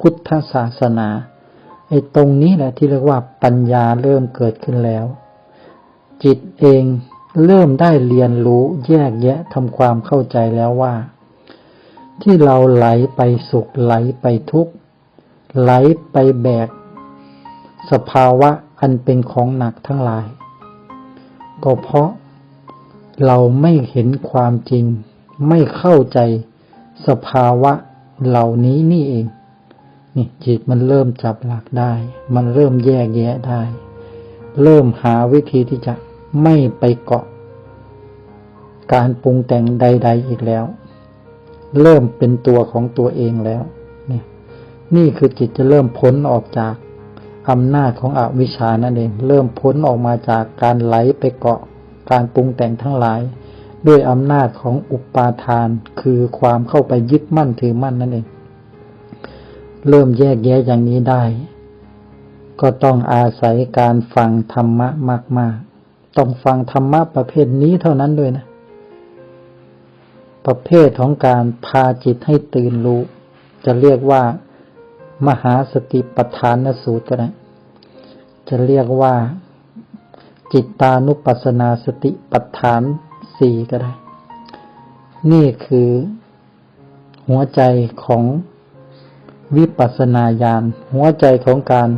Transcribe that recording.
พุทธศาสนาไอ้ตรงนี้แหละที่เรียกว่าปัญญาเริ่มเกิดขึ้นแล้ว จิตเองเริ่มได้เรียนรู้แยกแยะทำความเข้าใจแล้วว่า ที่เราไหลไปสุขไหลไปทุกข์ไหลไปแบก สภาวะอันเป็นของหนักทั้งหลาย ก็เพราะเราไม่เห็นความจริง ไม่เข้าใจสภาวะเหล่านี้นี่เอง นี่จิตมันเริ่มจับหลักได้ มันเริ่มแยกแยะได้ เริ่มหาวิธีที่จะไม่ไปเกาะ การปรุงแต่งใด ๆอีกแล้ว เริ่มเป็นตัวของตัวเองแล้ว เนี่ย นี่คือจิตจะเริ่มพ้นออกจากอำนาจของอวิชชานั่นเอง เริ่มพ้นออกมาจากการไหลไปเกาะ การปรุงแต่งทั้งหลาย ด้วยอำนาจของอุปาทาน คือความเข้าไปยึดมั่นถือมั่นนั่นเอง เริ่มแยกแยะอย่างนี้ได้ ก็ต้องอาศัยการฟังธรรมะมาก ๆ ต้องฟังธรรมะประเภทนี้เท่านั้นด้วยนะ ประเภทของการพาจิตให้ตื่นรู้ จะเรียกว่ามหาสติปัฏฐานสูตรก็ได้จะเรียกว่าจิตตานุปัสสนาสติปัฏฐานสี่ก็ได้ นี่คือหัวใจของ วิปัสสนาญาณหัวใจของการ